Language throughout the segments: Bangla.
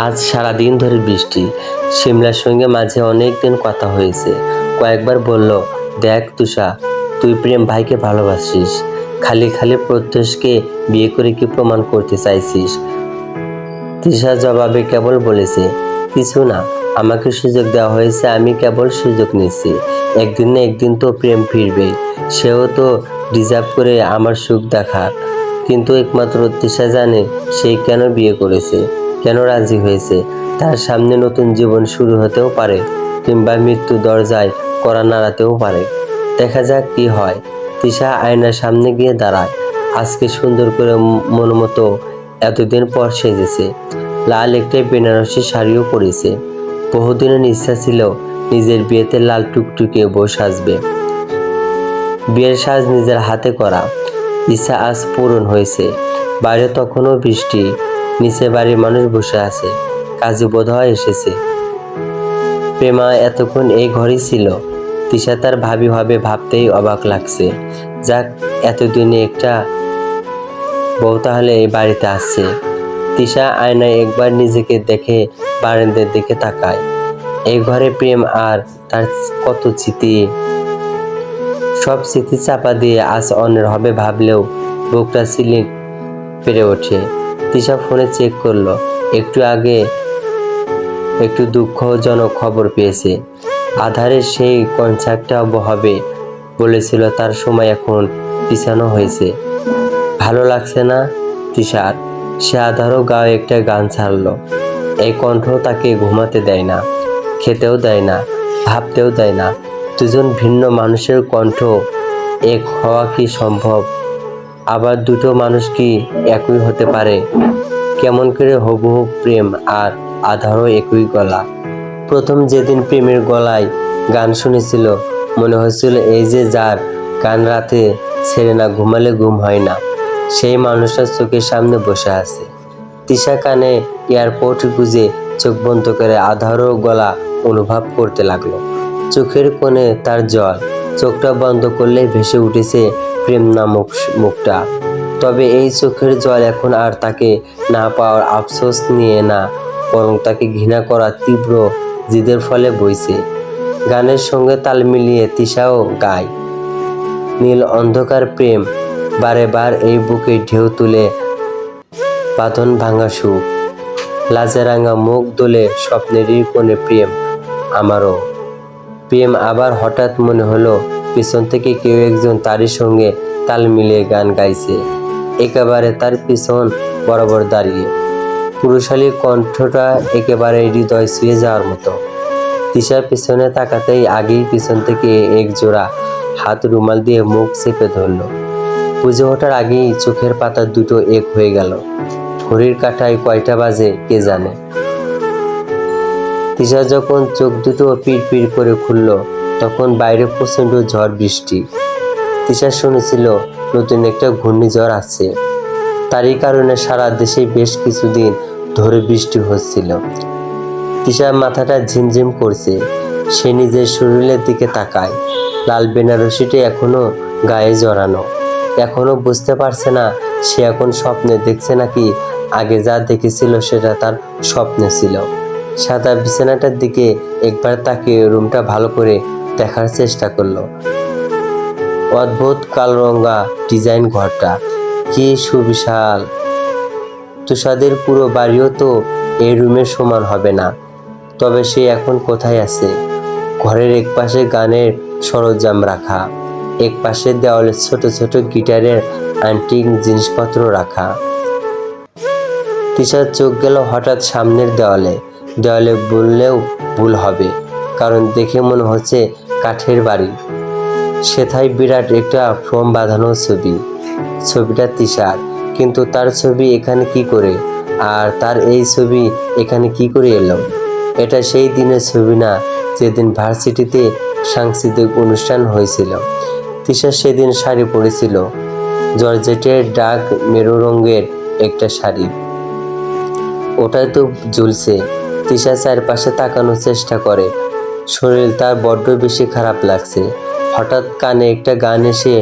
আজ সারা দিন ধরে বৃষ্টি। সিমলার সঙ্গে মাঝে অনেক দিন কথা হয়েছে। কয়েকবার বলল, দেখ তুষা, তুই প্রেম ভাইকে ভালোবাসিস। খালি খালি প্রত্যুষকে বিয়ে করে কি প্রমাণ করতে চাইছিস? তৃষা জবাবে কেবল বলেছে, কিছু না, আমাকে সুযোগ দেওয়া হয়েছে, আমি কেবল সুযোগ নিচ্ছি একদিন না একদিন তো প্রেম ফিরবে, সেও তো ডিজার্ভ করে আমার সুখ দেখা কিন্তু একমাত্র তৃষা জানে, সে কেন বিয়ে করেছে? কেন রাজি হয়েছে? তার সামনে নতুন জীবন শুরু হতেও পারে, কিংবা মৃত্যু দরজায় করা নাড়াতেও পারে। দেখা যাক কি হয়। তৃষা আয়নার সামনে গিয়ে দাঁড়ায়। আজকে সুন্দর করে মনমতো এতদিন পর সেজেছে। লাল একটা বেনারসি শাড়িও পরেছে। বহুদিনের ইচ্ছা ছিল নিজের বিয়েতে লাল টুকটুকে বউ সাজবে। বিয়ের সাজ নিজের হাতে করা। ইচ্ছা আজ পূরণ হয়েছে। বাইরে তখনও বৃষ্টি। নিচে বাড়ির মানুষ বসে আছে। কাজী বোধহয় এসেছে। প্রেমা এতক্ষণ এই ঘরেই ছিল। তিশা তার ভাবি ভাবে ভাবতেই অবাক লাগছে। যাক, এতদিনে একটা বউ তাহলে এই বাড়িতে আসছে তিশা আয়নায় একবার নিজেকে দেখে বারান্দার দিকে তাকায়। এই ঘরে প্রেম আর তার কত স্মৃতি? সব স্মৃতি চাপা দিয়ে আজ অন্যের হবে ভাবলেও বুকটা সিলিং পেরে ওঠে। তিশা ফোনে চেক করল। একটু আগে একটু দুঃখজনক খবর পেয়েছে। আধারে সেই কনসার্টটা হবে বলেছিল, তার সময় এখন পিছানো হয়েছে। ভালো লাগছে না তিশার? সে আধারও গায়ে একটা গান ছাড়লো। এই কণ্ঠ তাকে ঘুমাতে দেয় না, খেতেও দেয় না, ভাবতেও দেয় না। দুজন ভিন্ন মানুষের কণ্ঠ এক হওয়া কি সম্ভব? আবার দুটো মানুষ কি একই হতে পারে? কেমন করে হবু প্রেম আর আধারও একই গলা। প্রথম যেদিন প্রেমের গলায় গান শুনেছিল, মনে হয়েছিল এই যে যার গান রাতে ছেড়ে না ঘুমালে ঘুম হয় না। সেই মানুষটা চোখের সামনে বসে আছে। তিশা কানে এয়ারপোর্ট গুজে চোখ বন্ধ করে আধারও গলা অনুভব করতে লাগল। চোখের কোণে তার জল চোখটা বন্ধ করলেই ভেসে উঠেছে প্রেম নামক মুখটা। তবে এই চোখের জল এখন আর তাকে না পাওয়ার আফসোস নিয়ে না, বরং তাকে ঘৃণা করা তীব্র জিদের ফলে বইছে। গানের সঙ্গে তাল মিলিয়ে তিশাও গায়। নীল অন্ধকার প্রেম, বারে বার এই বুকে ঢেউ তুলে পাথন ভাঙা সুখ। লাজেরাঙা মুখ দোলে স্বপ্নেরই কোণে প্রেম, আমারও। প্রেম আবার হঠাৎ মনে হলো পিছন থেকে কেউ একজন তারই সঙ্গে তাল মিলিয়ে গান গাইছে। একেবারে তার পিছন বরাবর দাঁড়িয়ে। পুরুষালী কণ্ঠটা একেবারে হৃদয় ছুঁয়ে যাওয়ার মতো। তিশার পিছনে তাকাতেই আগেই পিছন থেকে এক জোড়া হাত রুমাল দিয়ে মুখ চেপে ধরলো। পুজো ওঠার আগেই চোখের পাতা দুটো এক হয়ে গেল। ঘড়ির কাঁটায় কয়টা বাজে কে জানে। তিশা যখন চোখ দুটো পিড় পিড় করে খুলল তখন বাইরে প্রচণ্ড ঝড় বৃষ্টি। তিশা শুনেছিল, নতুন একটা ঘূর্ণিঝড় আছে। তারই কারণে সারা দেশে বেশ কিছুদিন ধরে বৃষ্টি হচ্ছিল। তিশার মাথাটা ঝিমঝিম করছে। সে নিজের শরীরের দিকে তাকায়। লাল বেনারসিটি এখনও গায়ে জড়ানো। এখনও বুঝতে পারছে না, সে এখন স্বপ্নে দেখছে নাকি আগে যা দেখেছিল সেটা তার স্বপ্নে ছিল। সাদা বিছানাটার দিকে একবার তাকিয়ে রুমটা ভালো করে দেখার চেষ্টা করল। অদ্ভুত কালরঙা ডিজাইন ঘরটা। কি সুবিশাল। তুষাদের পুরো বাড়িও তো এই রুমের সমান হবে না। তবে সে এখন কোথায় আছে? ঘরের এক পাশে গানের সরঞ্জাম রাখা এক পাশে দেওয়ালে ছোট ছোট গিটারের আন্টিং জিনিসপত্র রাখা। তিশার চোখ গেল হঠাৎ সামনের দেওয়ালে। দেওয়ালে বললেও ভুল হবে, কারণ দেখে মনে হচ্ছে কাঠের বাড়ি। সেথায় বিরাট একটা ফ্রম বাঁধানো ছবি। ছবিটা তিশার, কিন্তু তার ছবি এখানে কি করে? আর তার এই ছবি এখানে কি করে এলো? এটা সেই দিনের ছবি না, যেদিন ভার্সিটিতে সাংস্কৃতিক অনুষ্ঠান হয়েছিল। তিশা সেদিন শাড়ি পরেছিল। জর্জেটের ডাক মেরু রঙের একটা শাড়ি। ওটাই তো ঝুলছে তিশা চারপাশে তাকানোর চেষ্টা করে। শরীর তার বড্ড বেশি খারাপ লাগছে। হঠাৎ কানে একটা গান এসে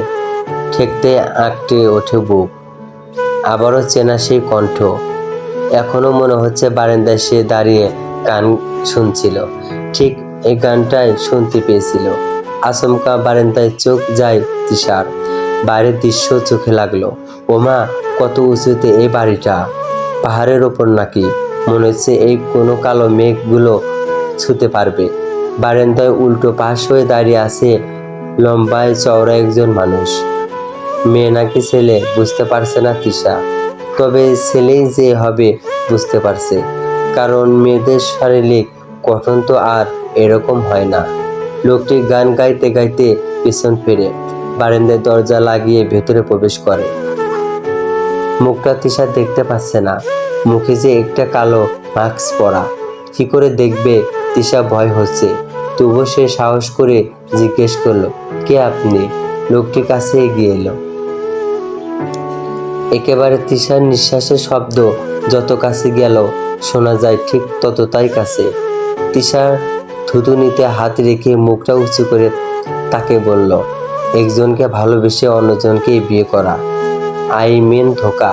ঠেকতে আঁকটে ওঠে বুক। আবারও চেনা সেই কণ্ঠ। এখনও মনে হচ্ছে বারান্দায় সে দাঁড়িয়ে গান শুনছিল। ঠিক এই গানটাই শুনতে পেয়েছিল। আচমকা বারান্দায় চোখ যায় তিশার। বাইরের দৃশ্য চোখে লাগল। ওমা, কত উঁচুতে এই বাড়িটা। পাহাড়ের ওপর নাকি। মনে হচ্ছে এই কোনো কালো মেঘগুলো ছুতে পারবে। বারান্দায় উল্টো পাশ হয়ে দাঁড়িয়ে আছে লম্বায় চওড়া একজন মানুষ। মেয়ে নাকি ছেলে, বুঝতে পারছে না তিশা তবে ছেলেই যে হবে, বুঝতে পারছে। কারণ মেয়েদের শারীরিক গঠন তো আর এরকম হয় না। লোকটি গান গাইতে গাইতে পিছন ফিরে, বারান্দায় দরজা লাগিয়ে ভেতরে প্রবেশ করে। মুখটা তিশা দেখতে পাচ্ছে না। মুখে যে একটা কালো মাস্ক পরা। কি করে দেখবে? তিশা ভয় হচ্ছে। তবুও সে সাহস করে জিজ্ঞেস করল, কে আপনি? লোকটির কাছে এগিয়ে এলো। একেবারে তিশার নিঃশ্বাসের শব্দ যত কাছে গেল, শোনা যায় ঠিক ততটাই কাছে। তিশার থুতুনিতে হাত রেখে মুখটা উঁচু করে তাকে বলল, একজনকে ভালোবেসে অন্যজনকে বিয়ে করা। আই মেন ধোকা।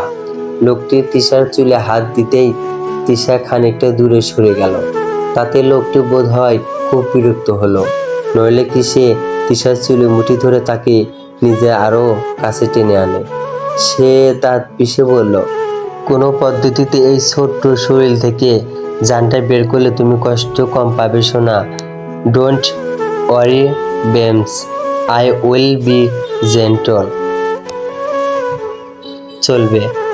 লোকটি তিশার চুলে হাত দিতেই তিশা খানিকটা দূরে সরে গেল। তাতে লোকটি বোধ হয় খুব বিরক্ত হলো। নইলে কি সে তিশার চুলে মুঠি ধরে তাকে নিজে আরও কাছে টেনে আনে? সে তার পিষে বলল, কোনো পদ্ধতিতে এই ছোট্ট শরীর থেকে জানটা বের করলে তুমি কষ্ট কম পাবে শোনা don't worry, বেমস। I will be gentle. চলবে।